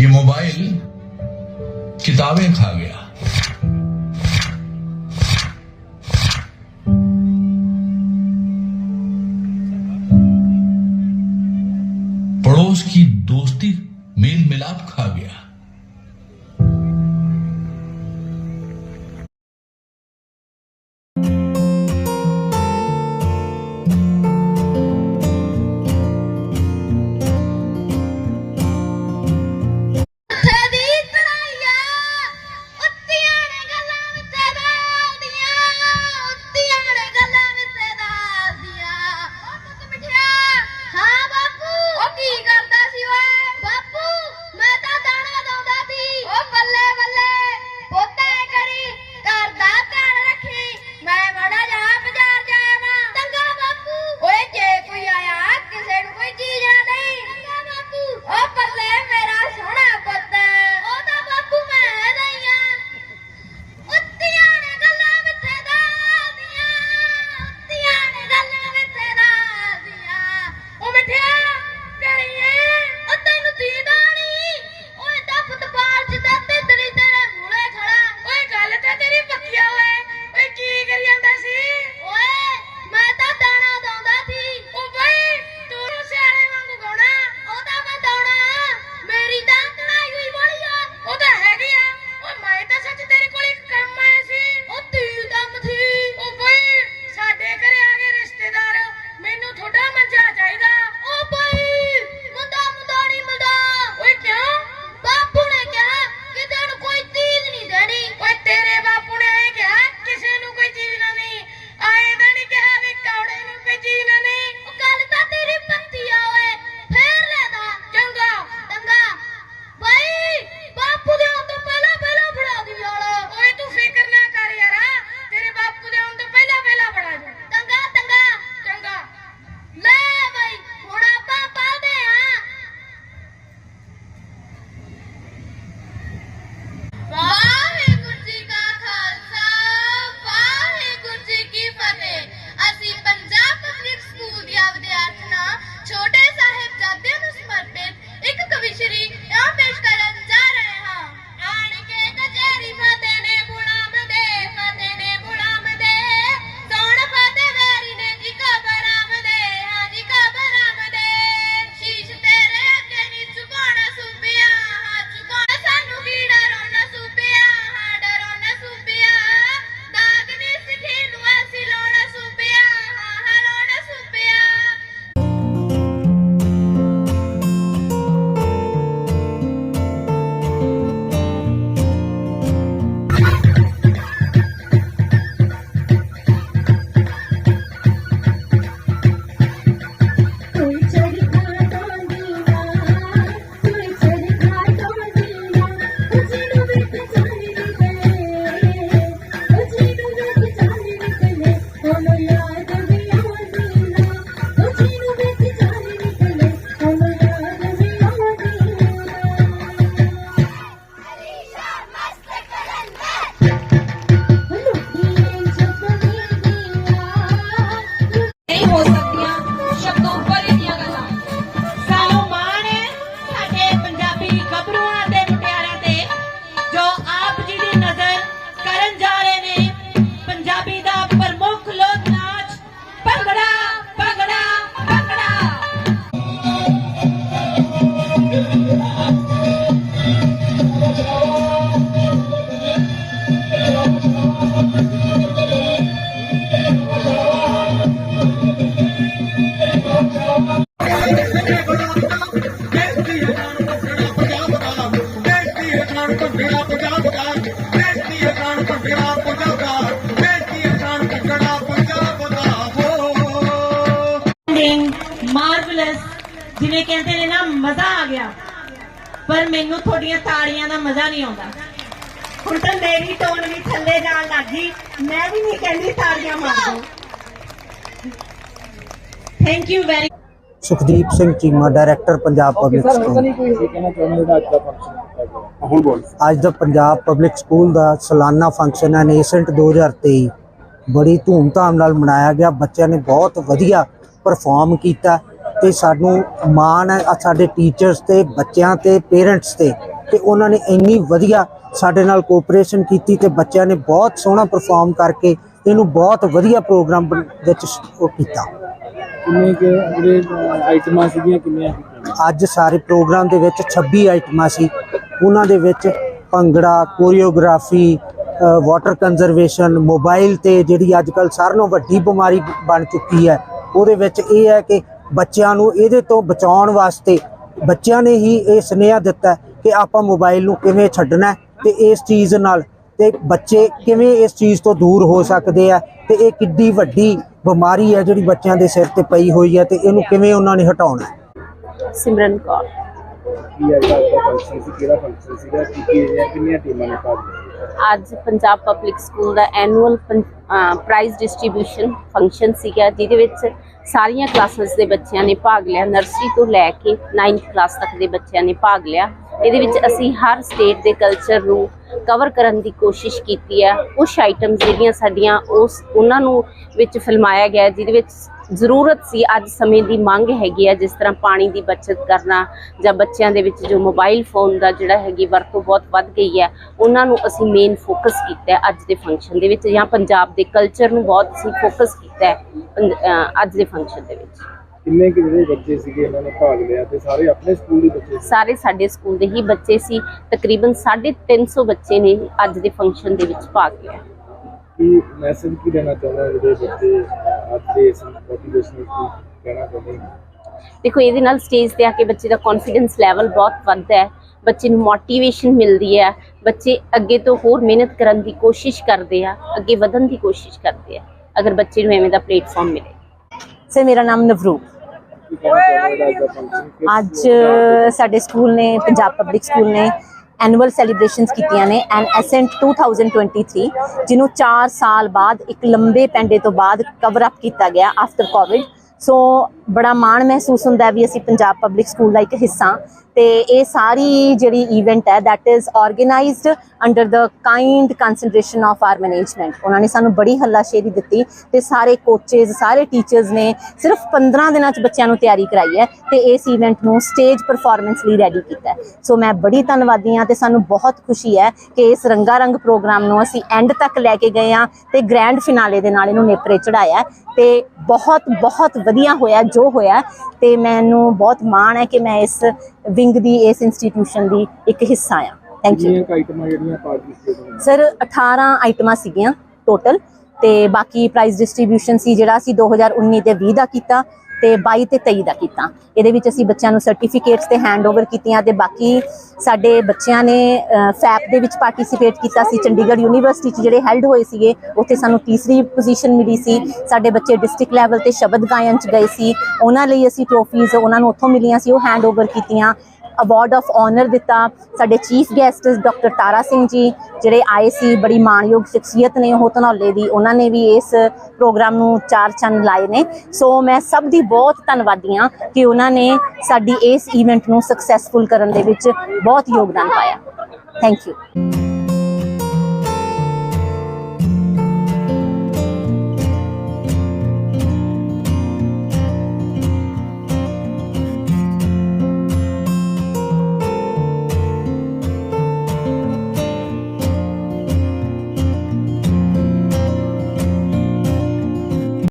ये मोबाइल किताबें खा गया ਜਿਵੇਂ ਕਹਿੰਦੇ ਨੇ ਨਾ ਮਜ਼ਾ ਆ ਗਿਆ। ਪਰ ਮੈਨੂੰ ਤੁਹਾਡੀਆਂ ਤਾੜੀਆਂ ਦਾ ਮਜ਼ਾ ਨਹੀਂ ਆਉਂਦਾ। ਹੁਣ ਤਾਂ ਮੇਰੀ ਟੋਨ ਵੀ ਥੱਲੇ ਜਾਣ ਲੱਗੀ ਮੈਂ ਵੀ ਨਹੀਂ ਕਹਿੰਦੀ ਤਾੜੀਆਂ ਮਾਰੋ thank you very Sukhdeep Singh Cheema director Punjab public school ਅੱਜ ਦਾ ਪੰਜਾਬ ਪਬਲਿਕ ਸਕੂਲ ਦਾ ਸਾਲਾਨਾ ਫੰਕਸ਼ਨ ਹੈ ਨੇਸੈਂਟ 2023 ਬੜੀ ਧੂਮ ਧਾਮ ਨਾਲ ਮਨਾਇਆ ਗਿਆ। ਬੱਚਿਆਂ ਨੇ ਬਹੁਤ ਵਧੀਆ ਪਰਫਾਰਮ ਕੀਤਾ। ਤੇ ਸਾਨੂੰ ਮਾਣ ਹੈ ਆ ਸਾਡੇ ਟੀਚਰਸ ਤੇ ਬੱਚਿਆਂ ਤੇ ਪੇਰੈਂਟਸ ਤੇ ਕਿ ਉਹਨਾਂ ਨੇ ਇੰਨੀ ਵਧੀਆ ਸਾਡੇ ਨਾਲ ਕੋਆਪਰੇਸ਼ਨ ਕੀਤੀ ਤੇ ਬੱਚਿਆਂ ਨੇ ਬਹੁਤ ਸੋਹਣਾ ਪਰਫਾਰਮ ਕਰਕੇ ਇਹਨੂੰ ਬਹੁਤ ਵਧੀਆ ਪ੍ਰੋਗਰਾਮ ਵਿੱਚ ਉਹ ਕੀਤਾ। ਕਿੰਨੇ ਕਿ ਜਿਹੜੇ ਆਈਟਮਾਂ ਸੀਗੀਆਂ ਕਿੰਨੀਆਂ ਅੱਜ ਸਾਰੇ ਪ੍ਰੋਗਰਾਮ ਦੇ ਵਿੱਚ 26 ਆਈਟਮਾਂ ਸੀ। ਉਹਨਾਂ ਦੇ ਵਿੱਚ bhangra choreography water conservation mobile ਤੇ ਜਿਹੜੀ ਅੱਜ ਕੱਲ ਸਾਰਿਆਂ ਨਾਲੋਂ ਵੱਡੀ ਬਿਮਾਰੀ ਬਣ ਚੁੱਕੀ ਹੈ। ਉਹਦੇ ਵਿੱਚ ਇਹ ਹੈ ਕਿ ਬੱਚਿਆਂ ਨੂੰ ਇਹਦੇ ਤੋਂ ਬਚਾਉਣ ਵਾਸਤੇ ਬੱਚਿਆਂ ਨੇ ਹੀ ਇਹ ਸੁਨੇਹਾ ਦਿੱਤਾ ਕਿ ਆਪਾਂ ਮੋਬਾਈਲ ਨੂੰ ਕਿਵੇਂ ਛੱਡਣਾ ਹੈ ਤੇ ਇਸ ਚੀਜ਼ ਨਾਲ ਤੇ ਬੱਚੇ ਕਿਵੇਂ ਇਸ ਚੀਜ਼ ਤੋਂ ਦੂਰ ਹੋ ਸਕਦੇ ਆ ਤੇ ਇਹ ਕਿੱਡੀ ਵੱਡੀ ਬਿਮਾਰੀ ਹੈ ਜਿਹੜੀ ਬੱਚਿਆਂ ਦੇ ਸਿਰ ਤੇ ਪਈ ਹੋਈ ਹੈ ਤੇ ਇਹਨੂੰ ਕਿਵੇਂ ਉਹਨਾਂ ਨੇ ਹਟਾਉਣਾ ਸਿਮਰਨ ਕੌਰ। ਅੱਜ ਪੰਜਾਬ ਪਬਲਿਕ ਸਕੂਲ ਦਾ ਐਨੂਅਲ ਪ੍ਰਾਈਜ਼ ਡਿਸਟ੍ਰੀਬਿਊਸ਼ਨ ਫੰਕਸ਼ਨ ਸੀਗਾ ਜਿਹਦੇ ਵਿੱਚ ਸਾਰੀਆਂ ਕਲਾਸਿਸ ਦੇ ਬੱਚਿਆਂ ਨੇ ਭਾਗ ਲਿਆ। ਨਰਸਰੀ ਤੋਂ ਲੈ ਕੇ 9th ਕਲਾਸ ਤੱਕ ਦੇ ਬੱਚਿਆਂ ਨੇ ਭਾਗ ਲਿਆ। ਇਹਦੇ ਵਿੱਚ ਅਸੀਂ ਹਰ ਸਟੇਟ ਦੇ ਕਲਚਰ ਨੂੰ ਕਵਰ ਕਰਨ ਦੀ ਕੋਸ਼ਿਸ਼ ਕੀਤੀ ਹੈ। ਕੁਝ ਆਈਟਮਸ ਜਿਹੜੀਆਂ ਸਾਡੀਆਂ, ਉਸ ਉਹਨਾਂ ਨੂੰ ਵਿੱਚ ਫਿਲਮਾਇਆ ਗਿਆ ਜਿਹਦੇ ਵਿੱਚ ਜ਼ਰੂਰਤ ਸੀ। ਅੱਜ ਸਮੇਂ ਦੀ ਮੰਗ ਹੈਗੀ ਆ ਜਿਸ ਤਰ੍ਹਾਂ ਪਾਣੀ ਦੀ ਬਚਤ ਕਰਨਾ ਜਾਂ ਬੱਚਿਆਂ ਦੇ ਵਿੱਚ ਜੋ ਮੋਬਾਈਲ ਫੋਨ ਦਾ ਜਿਹੜਾ ਹੈਗੀ ਵਰਤੋਂ ਬਹੁਤ ਵੱਧ ਗਈ ਹੈ ਉਹਨਾਂ ਨੂੰ ਅਸੀਂ ਮੇਨ ਫੋਕਸ ਕੀਤਾ ਅੱਜ ਦੇ ਫੰਕਸ਼ਨ ਦੇ ਵਿੱਚ ਜਾਂ ਪੰਜਾਬ ਦੇ ਕਲਚਰ ਨੂੰ ਬਹੁਤ ਅਸੀਂ ਫੋਕਸ ਕੀਤਾ ਅੱਜ ਦੇ ਫੰਕਸ਼ਨ ਦੇ ਵਿੱਚ। ਕਿੰਨੇ ਕਿ ਜਿਹੜੇ ਬੱਚੇ ਸੀਗੇ ਇਹਨਾਂ ਨੇ ਭਾਗ ਲਿਆ ਤੇ ਸਾਰੇ ਆਪਣੇ ਸਕੂਲ ਦੇ ਬੱਚੇ ਸਾਰੇ ਸਾਡੇ ਸਕੂਲ ਦੇ ਹੀ ਬੱਚੇ ਸੀ। ਤਕਰੀਬਨ 350 ਬੱਚੇ ਨੇ ਅੱਜ ਦੇ ਫੰਕਸ਼ਨ ਦੇ ਵਿੱਚ ਭਾਗ ਲਿਆ। ਕੀ ਮੈਸੇਜ ਕੀ ਦੇਣਾ ਚਾਹੁੰਦਾ ਜਿਹੜੇ ਬੱਚੇ ਅਹ, ਅੱਜ ਦੇ ਇਸ ਮੋਟੀਵੇਸ਼ਨ ਵਿੱਚ ਕਹਿਣਾ ਚਾਹੁੰਦੇ ਨੇ ਦੇਖੋ ਇਹਦੇ ਨਾਲ ਸਟੇਜ ਤੇ ਆ ਕੇ ਬੱਚੇ ਦਾ ਕੌਨਫੀਡੈਂਸ ਲੈਵਲ ਬਹੁਤ ਵੱਧਦਾ ਹੈ ਬੱਚੇ ਨੂੰ ਮੋਟੀਵੇਸ਼ਨ ਮਿਲਦੀ ਹੈ ਬੱਚੇ ਅੱਗੇ ਤੋਂ ਹੋਰ ਮਿਹਨਤ ਕਰਨ ਦੀ ਕੋਸ਼ਿਸ਼ ਕਰਦੇ ਆ। ਅੱਗੇ ਵਧਣ ਦੀ ਕੋਸ਼ਿਸ਼ ਕਰਦੇ ਆ। ਅਗਰ ਬੱਚੇ ਨੂੰ ਐਵੇਂ ਦਾ ਪਲੇਟਫਾਰਮ ਮਿਲੇ। ਸਰ ਮੇਰਾ ਨਾਮ ਨਵਰੂਪ। ਕੀ ਕਹਿਣਾ ਚਾਹੁੰਦੇ ਅੱਜ ਦਾ ਫੰਕਸ਼ਨ ਅੱਜ ਸਾਡੇ ਸਕੂਲ ਨੇ ਪੰਜਾਬ ਪਬਲਿਕ ਸਕੂਲ ਨੇ ਐਨੂਅਲ ਸੈਲੀਬ੍ਰੇਸ਼ਨਸ ਕੀਤੀਆਂ ਨੇ ਐਨ ਐਸੈਂਟ 2023 ਜਿਹਨੂੰ 4 ਸਾਲ ਬਾਅਦ, ਇੱਕ ਲੰਬੇ ਪੈਂਡੇ ਤੋਂ ਬਾਅਦ ਕਵਰ ਅਪ ਕੀਤਾ ਗਿਆ ਆਫਟਰ ਕੋਵਿਡ ਸੋ ਬੜਾ ਮਾਣ ਮਹਿਸੂਸ ਹੁੰਦਾ ਵੀ ਅਸੀਂ ਪੰਜਾਬ ਪਬਲਿਕ ਸਕੂਲ ਦਾ ਇੱਕ ਹਿੱਸਾ ਤੇ ਇਹ ਸਾਰੀ ਜਿਹੜੀ ਇਵੈਂਟ ਹੈ, that is organized under the kind concentration of our management ਉਹਨਾਂ ਨੇ ਸਾਨੂੰ ਬੜੀ ਹੱਲਾਸ਼ੇਰੀ ਦਿੱਤੀ ਤੇ ਸਾਰੇ ਕੋਚਸ ਸਾਰੇ ਟੀਚਰਸ ਨੇ ਸਿਰਫ 15 ਦਿਨਾਂ ਚ ਬੱਚਿਆਂ ਨੂੰ ਤਿਆਰੀ ਕਰਾਈ ਹੈ ਤੇ ਇਸ ਇਵੈਂਟ ਨੂੰ ਸਟੇਜ ਪਰਫਾਰਮੈਂਸ ਲਈ ਰੈਡੀ ਕੀਤਾ ਸੋ ਮੈਂ ਬੜੀ ਧੰਨਵਾਦੀ ਹਾਂ ਤੇ ਸਾਨੂੰ ਬਹੁਤ ਖੁਸ਼ੀ ਹੈ ਕਿ ਇਸ ਰੰਗਾ ਰੰਗ ਪ੍ਰੋਗਰਾਮ ਨੂੰ ਅਸੀਂ ਐਂਡ ਤੱਕ ਲੈ ਕੇ ਗਏ ਹਾਂ ਤੇ ਗ੍ਰੈਂਡ ਫਿਨਾਲੇ ਦੇ ਨਾਲ ਇਹਨੂੰ ਨੇਪਰੇ ਚੜਾਇਆ ਹੈ। ਤੇ ਬਹੁਤ ਬਹੁਤ ਵਧੀਆ ਹੋਇਆ ਜੋ ਹੋਇਆ ਤੇ ਮੈਨੂੰ ਬਹੁਤ ਮਾਣ ਹੈ ਕਿ ਮੈਂ ਇਸ ਵਿੰਗ ਦੀ ਇਸ ਇੰਸਟੀਟਿਊਸ਼ਨ ਦੀ ਇੱਕ ਹਿੱਸਾ ਹਾਂ। ਥੈਂਕ ਯੂ ਆਈਟਮਾਂ ਜਿਹੜੀਆਂ ਪਾਰਟਿਸਿਪੇਟ ਹੋਈਆਂ ਸਰ 18 ਆਈਟਮਾਂ ਸੀਗੀਆਂ ਟੋਟਲ ਤੇ ਬਾਕੀ ਪ੍ਰਾਈਜ਼ ਡਿਸਟ੍ਰੀਬਿਊਸ਼ਨ ਸੀ ਜਿਹੜਾ ਅਸੀਂ 2019 ਤੇ 20 ਦਾ ਕੀਤਾ ਤੇ 22 ਤੇ 23 ਦਾ ਕੀਤਾ। ਇਹਦੇ ਵਿੱਚ ਅਸੀਂ ਬੱਚਿਆਂ ਨੂੰ ਸਰਟੀਫਿਕੇਟਸ ਤੇ ਹੈਂਡਓਵਰ ਕੀਤੀਆਂ ਤੇ ਬਾਕੀ ਸਾਡੇ ਬੱਚਿਆਂ ਨੇ ਫੈਪ ਦੇ ਵਿੱਚ ਪਾਰਟਿਸਿਪੇਟ ਕੀਤਾ ਸੀ। ਚੰਡੀਗੜ੍ਹ ਯੂਨੀਵਰਸਿਟੀ 'ਚ ਜਿਹੜੇ ਹੈਲਡ ਹੋਏ ਸੀਗੇ, ਉੱਥੇ ਸਾਨੂੰ ਤੀਸਰੀ ਪੋਜੀਸ਼ਨ ਮਿਲੀ ਸੀ। ਸਾਡੇ ਬੱਚੇ ਡਿਸਟ੍ਰਿਕਟ ਲੈਵਲ ਤੇ ਸ਼ਬਦ ਗਾਇਨ 'ਚ ਗਏ ਸੀ। ਉਹਨਾਂ ਲਈ ਅਸੀਂ ਟਰੋਫੀਜ਼ ਉਹਨਾਂ ਨੂੰ ਉੱਥੋਂ ਮਿਲੀਆਂ ਸੀ, ਉਹ ਹੈਂਡਓਵਰ ਕੀਤੀਆਂ। ਅਵਾਰਡ ਆਫ ਆਨਰ ਦਿੱਤਾ। ਸਾਡੇ chief guest doctor Tara Singh ji, ਜਿਹੜੇ ਆਏ ਸੀ, ਬੜੀ ਮਾਣਯੋਗ ਸ਼ਖਸੀਅਤ ਨੇ ਉਹ ਧਨੌਲੇ ਦੀ, ਉਹਨਾਂ ਨੇ ਵੀ ਇਸ ਪ੍ਰੋਗਰਾਮ ਨੂੰ ਚਾਰ ਚੰਨ ਲਾਏ ਨੇ। ਸੋ ਮੈਂ ਸਭ ਦੀ ਬਹੁਤ ਧੰਨਵਾਦੀ ਹਾਂ ਕਿ ਉਹਨਾਂ ਨੇ ਸਾਡੀ ਇਸ ਇਵੈਂਟ ਨੂੰ ਸਕਸੈਸਫੁਲ ਕਰਨ ਦੇ ਵਿੱਚ ਬਹੁਤ ਯੋਗਦਾਨ ਪਾਇਆ। Thank you